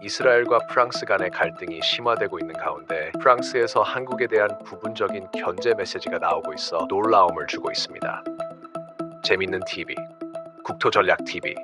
이스라엘과 프랑스 간의 갈등이 심화되고 있는 가운데 프랑스에서 한국에 대한 부분적인 견제 메시지가 나오고 있어 놀라움을 주고 있습니다. 재밌는 TV, 국토전략 TV.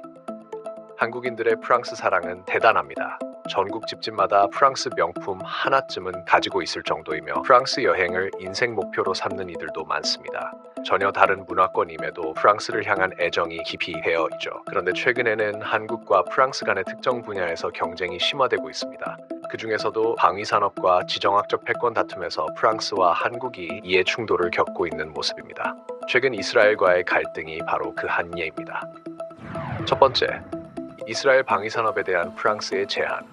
한국인들의 프랑스 사랑은 대단합니다. 전국 집집마다 프랑스 명품 하나쯤은 가지고 있을 정도이며 프랑스 여행을 인생 목표로 삼는 이들도 많습니다. 전혀 다른 문화권임에도 프랑스를 향한 애정이 깊이 배어 있죠. 그런데 최근에는 한국과 프랑스 간의 특정 분야에서 경쟁이 심화되고 있습니다. 그 중에서도 방위 산업과 지정학적 패권 다툼에서 프랑스와 한국이 이해 충돌을 겪고 있는 모습입니다. 최근 이스라엘과의 갈등이 바로 그 한 예입니다. 첫 번째, 이스라엘 방위 산업에 대한 프랑스의 제한.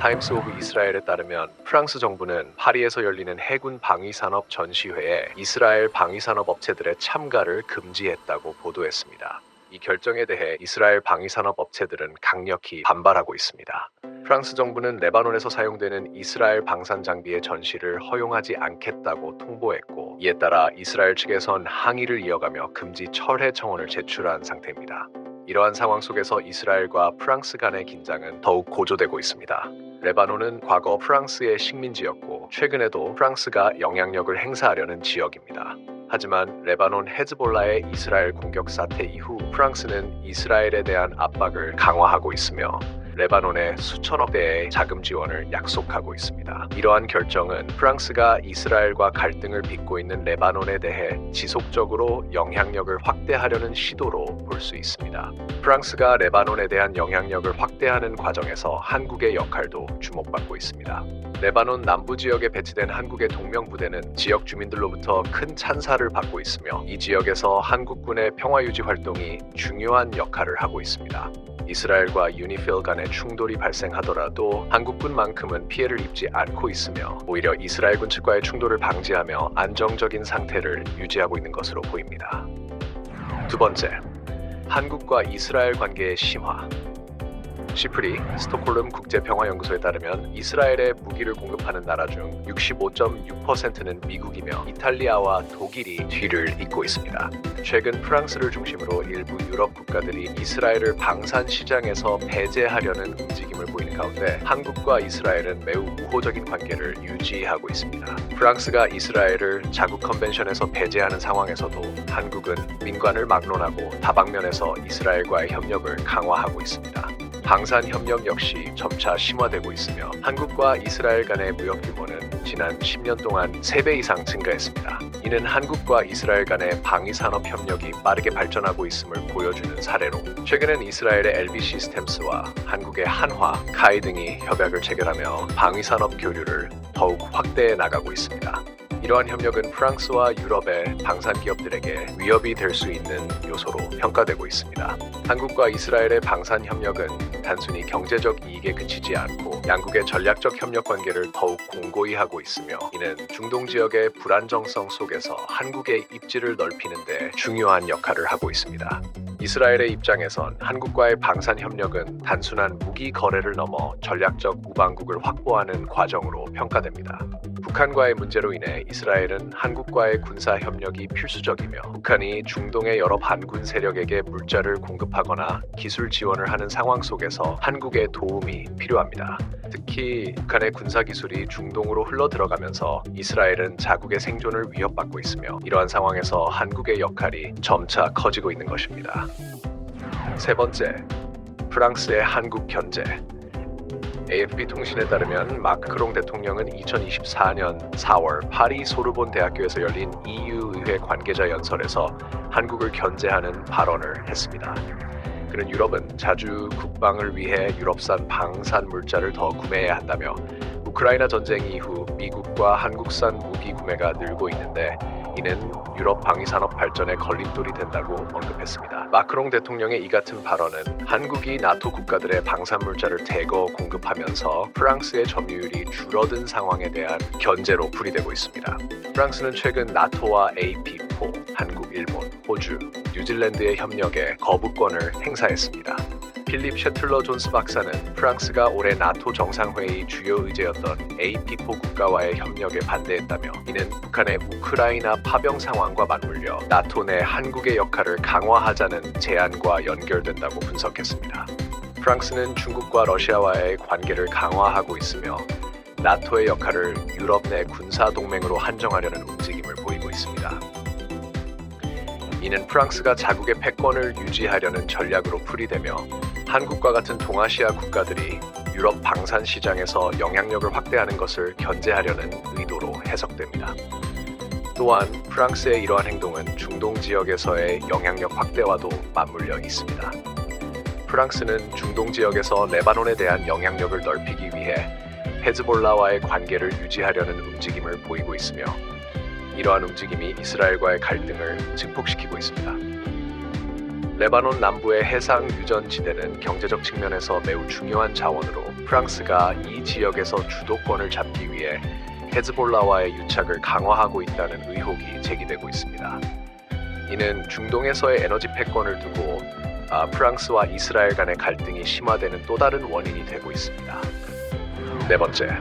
타임스 오브 이스라엘에 따르면 프랑스 정부는 파리에서 열리는 해군 방위 산업 전시회에 이스라엘 방위 산업 업체들의 참가를 금지했다고 보도했습니다. 이 결정에 대해 이스라엘 방위 산업 업체들은 강력히 반발하고 있습니다. 프랑스 정부는 레바논에서 사용되는 이스라엘 방산 장비의 전시를 허용하지 않겠다고 통보했고 이에 따라 이스라엘 측에선 항의를 이어가며 금지 철회 청원을 제출한 상태입니다. 이러한 상황 속에서 이스라엘과 프랑스 간의 긴장은 더욱 고조되고 있습니다. 레바논은 과거 프랑스의 식민지였고 최근에도 프랑스가 영향력을 행사하려는 지역입니다. 하지만 레바논 헤즈볼라의 이스라엘 공격 사태 이후 프랑스는 이스라엘에 대한 압박을 강화하고 있으며 레바논에 수천억 대의 자금 지원을 약속하고 있습니다. 이러한 결정은 프랑스가 이스라엘과 갈등을 빚고 있는 레바논에 대해 지속적으로 영향력을 확대하려는 시도로 볼 수 있습니다. 프랑스가 레바논에 대한 영향력을 확대하는 과정에서 한국의 역할도 주목받고 있습니다. 레바논 남부 지역에 배치된 한국의 동명 부대는 지역 주민들로부터 큰 찬사를 받고 있으며 이 지역에서 한국군의 평화 유지 활동이 중요한 역할을 하고 있습니다. 이스라엘과 유니필 간의 충돌이 발생하더라도 한국군만큼은 피해를 입지 않고 있으며 오히려 이스라엘군 측과의 충돌을 방지하며 안정적인 상태를 유지하고 있는 것으로 보입니다. 두 번째, 한국과 이스라엘 관계의 심화. 시프리 스톡홀름 국제평화연구소에 따르면 이스라엘에 무기를 공급하는 나라 중 65.6%는 미국이며 이탈리아와 독일이 뒤를 잇고 있습니다. 최근 프랑스를 중심으로 일부 유럽 국가들이 이스라엘을 방산 시장에서 배제하려는 움직임을 보이는 가운데 한국과 이스라엘은 매우 우호적인 관계를 유지하고 있습니다. 프랑스가 이스라엘을 자국 컨벤션에서 배제하는 상황에서도 한국은 민관을 막론하고 다방면에서 이스라엘과의 협력을 강화하고 있습니다. 방산 협력 역시 점차 심화되고 있으며 한국과 이스라엘 간의 무역 규모는 지난 10년 동안 3배 이상 증가했습니다. 이는 한국과 이스라엘 간의 방위 산업 협력이 빠르게 발전하고 있음을 보여주는 사례로 최근엔 이스라엘의 LB 시스템스와 한국의 한화, 카이 등이 협약을 체결하며 방위 산업 교류를 더욱 확대해 나가고 있습니다. 이러한 협력은 프랑스와 유럽의 방산 기업들에게 위협이 될 수 있는 요소로 평가되고 있습니다. 한국과 이스라엘의 방산 협력은 단순히 경제적 이익에 그치지 않고 양국의 전략적 협력 관계를 더욱 공고히 하고 있으며 이는 중동 지역의 불안정성 속에서 한국의 입지를 넓히는 데 중요한 역할을 하고 있습니다. 이스라엘의 입장에선 한국과의 방산 협력은 단순한 무기 거래를 넘어 전략적 우방국을 확보하는 과정으로 평가됩니다. 북한과의 문제로 인해 이스라엘은 한국과의 군사 협력이 필수적이며 북한이 중동의 여러 반군 세력에게 물자를 공급하거나 기술 지원을 하는 상황 속에서 한국의 도움이 필요합니다. 특히 북한의 군사 기술이 중동으로 흘러 들어가면서 이스라엘은 자국의 생존을 위협받고 있으며 이러한 상황에서 한국의 역할이 점차 커지고 있는 것입니다. 세 번째, 프랑스의 한국 견제. AFP 통신에 따르면 마크롱 대통령은 2024년 4월 파리 소르본 대학교에서 열린 EU 의회 관계자 연설에서 한국을 견제하는 발언을 했습니다. 그는 유럽은 자주 국방을 위해 유럽산 방산 물자를 더 구매해야 한다며 우크라이나 전쟁 이후 미국과 한국산 무기 구매가 늘고 있는데 이는 유럽 방위 산업 발전에 걸림돌이 된다고 언급했습니다. 마크롱 대통령의 이 같은 발언은 한국이 나토 국가들의 방산 물자를 대거 공급하면서 프랑스의 점유율이 줄어든 상황에 대한 견제로 풀이되고 있습니다. 프랑스는 최근 나토와 AP4, 한국, 일본, 호주, 뉴질랜드의 협력에 거부권을 행사했습니다. 필립 셰틀러 존스 박사는 프랑스가 올해 나토 정상회의 주요 의제였던 AP4 국가와의 협력에 반대했다며 이는 북한의 우크라이나 파병 상황과 맞물려 나토 내 한국의 역할을 강화하자는 제안과 연결된다고 분석했습니다. 프랑스는 중국과 러시아와의 관계를 강화하고 있으며 나토의 역할을 유럽 내 군사 동맹으로 한정하려는 움직임을 보이고 있습니다. 이는 프랑스가 자국의 패권을 유지하려는 전략으로 풀이되며 한국과 같은 동아시아 국가들이 유럽 방산 시장에서 영향력을 확대하는 것을 견제하려는 의도로 해석됩니다. 또한 프랑스의 이러한 행동은 중동 지역에서의 영향력 확대와도 맞물려 있습니다. 프랑스는 중동 지역에서 레바논에 대한 영향력을 넓히기 위해 헤즈볼라와의 관계를 유지하려는 움직임을 보이고 있으며 이러한 움직임이 이스라엘과의 갈등을 증폭시키고 있습니다. 레바논 남부의 해상 유전 지대는 경제적 측면에서 매우 중요한 자원으로 프랑스가 이 지역에서 주도권을 잡기 위해 헤즈볼라와의 유착을 강화하고 있다는 의혹이 제기되고 있습니다. 이는 중동에서의 에너지 패권을 두고 아, 프랑스와 이스라엘 간의 갈등이 심화되는 또 다른 원인이 되고 있습니다. 네 번째,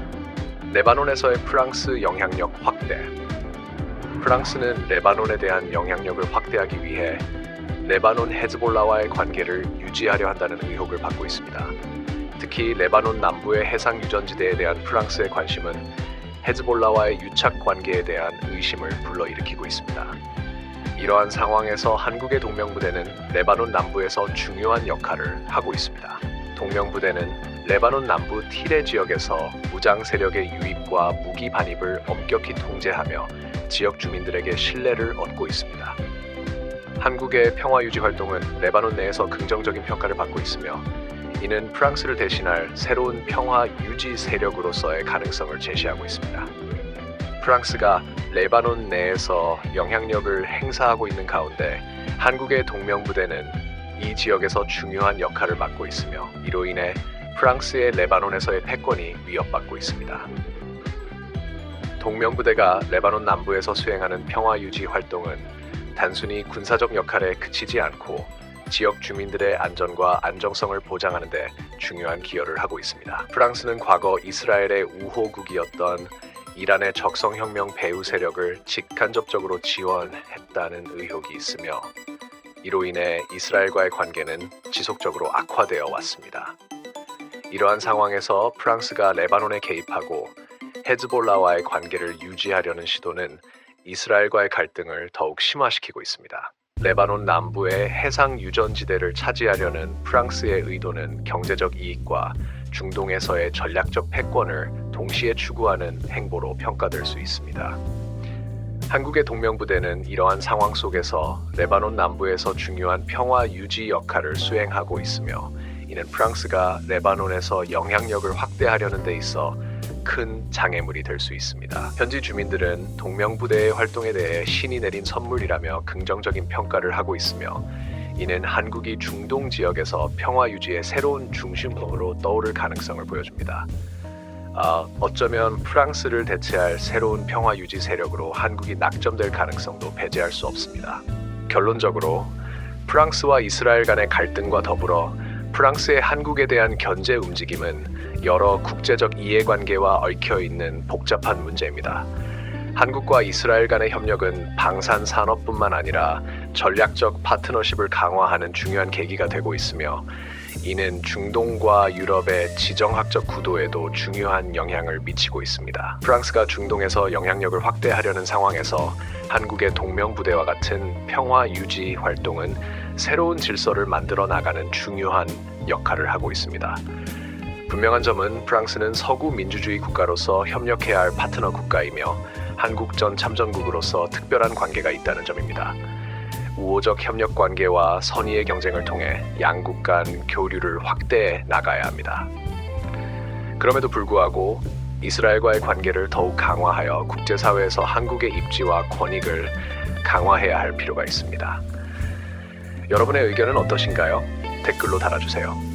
레바논에서의 프랑스 영향력 확대. 프랑스는 레바논에 대한 영향력을 확대하기 위해 레바논 헤즈볼라와의 관계를 유지하려 한다는 의혹을 받고 있습니다. 특히 레바논 남부의 해상 유전지대에 대한 프랑스의 관심은 헤즈볼라와의 유착 관계에 대한 의심을 불러일으키고 있습니다. 이러한 상황에서 한국의 동명부대는 레바논 남부에서 중요한 역할을 하고 있습니다. 동명부대는 레바논 남부 티레 지역에서 무장 세력의 유입과 무기 반입을 엄격히 통제하며 지역 주민들에게 신뢰를 얻고 있습니다. 한국의 평화 유지 활동은 레바논 내에서 긍정적인 평가를 받고 있으며 이는 프랑스를 대신할 새로운 평화 유지 세력으로서의 가능성을 제시하고 있습니다. 프랑스가 레바논 내에서 영향력을 행사하고 있는 가운데 한국의 동명부대는 이 지역에서 중요한 역할을 맡고 있으며 이로 인해 프랑스의 레바논에서의 패권이 위협받고 있습니다. 동명부대가 레바논 남부에서 수행하는 평화 유지 활동은 단순히 군사적 역할에 그치지 않고 지역 주민들의 안전과 안정성을 보장하는 데 중요한 기여를 하고 있습니다. 프랑스는 과거 이스라엘의 우호국이었던 이란의 적성혁명 배후 세력을 직간접적으로 지원했다는 의혹이 있으며 이로 인해 이스라엘과의 관계는 지속적으로 악화되어 왔습니다. 이러한 상황에서 프랑스가 레바논에 개입하고 헤즈볼라와의 관계를 유지하려는 시도는 이스라엘과의 갈등을 더욱 심화시키고 있습니다. 레바논 남부의 해상 유전지대를 차지하려는 프랑스의 의도는 경제적 이익과 중동에서의 전략적 패권을 동시에 추구하는 행보로 평가될 수 있습니다. 한국의 동명부대는 이러한 상황 속에서 레바논 남부에서 중요한 평화 유지 역할을 수행하고 있으며 이는 프랑스가 레바논에서 영향력을 확대하려는 데 있어 큰 장애물이 될 수 있습니다. 현지 주민들은 동명부대의 활동에 대해 신이 내린 선물이라며 긍정적인 평가를 하고 있으며 이는 한국이 중동 지역에서 평화 유지의 새로운 중심으로 떠오를 가능성을 보여줍니다. 아, 어쩌면 프랑스를 대체할 새로운 평화 유지 세력으로 한국이 낙점될 가능성도 배제할 수 없습니다. 결론적으로 프랑스와 이스라엘 간의 갈등과 더불어 프랑스의 한국에 대한 견제 움직임은 여러 국제적 이해관계와 얽혀 있는 복잡한 문제입니다. 한국과 이스라엘 간의 협력은 방산 산업뿐만 아니라 전략적 파트너십을 강화하는 중요한 계기가 되고 있으며 이는 중동과 유럽의 지정학적 구도에도 중요한 영향을 미치고 있습니다. 프랑스가 중동에서 영향력을 확대하려는 상황에서 한국의 동명부대와 같은 평화 유지 활동은 새로운 질서를 만들어 나가는 중요한 역할을 하고 있습니다. 분명한 점은 프랑스는 서구 민주주의 국가로서 협력해야 할 파트너 국가이며 한국 전 참전국으로서 특별한 관계가 있다는 점입니다. 우호적 협력 관계와 선의의 경쟁을 통해 양국 간 교류를 확대해 나가야 합니다. 그럼에도 불구하고 이스라엘과의 관계를 더욱 강화하여 국제사회에서 한국의 입지와 권익을 강화해야 할 필요가 있습니다. 여러분의 의견은 어떠신가요? 댓글로 달아주세요.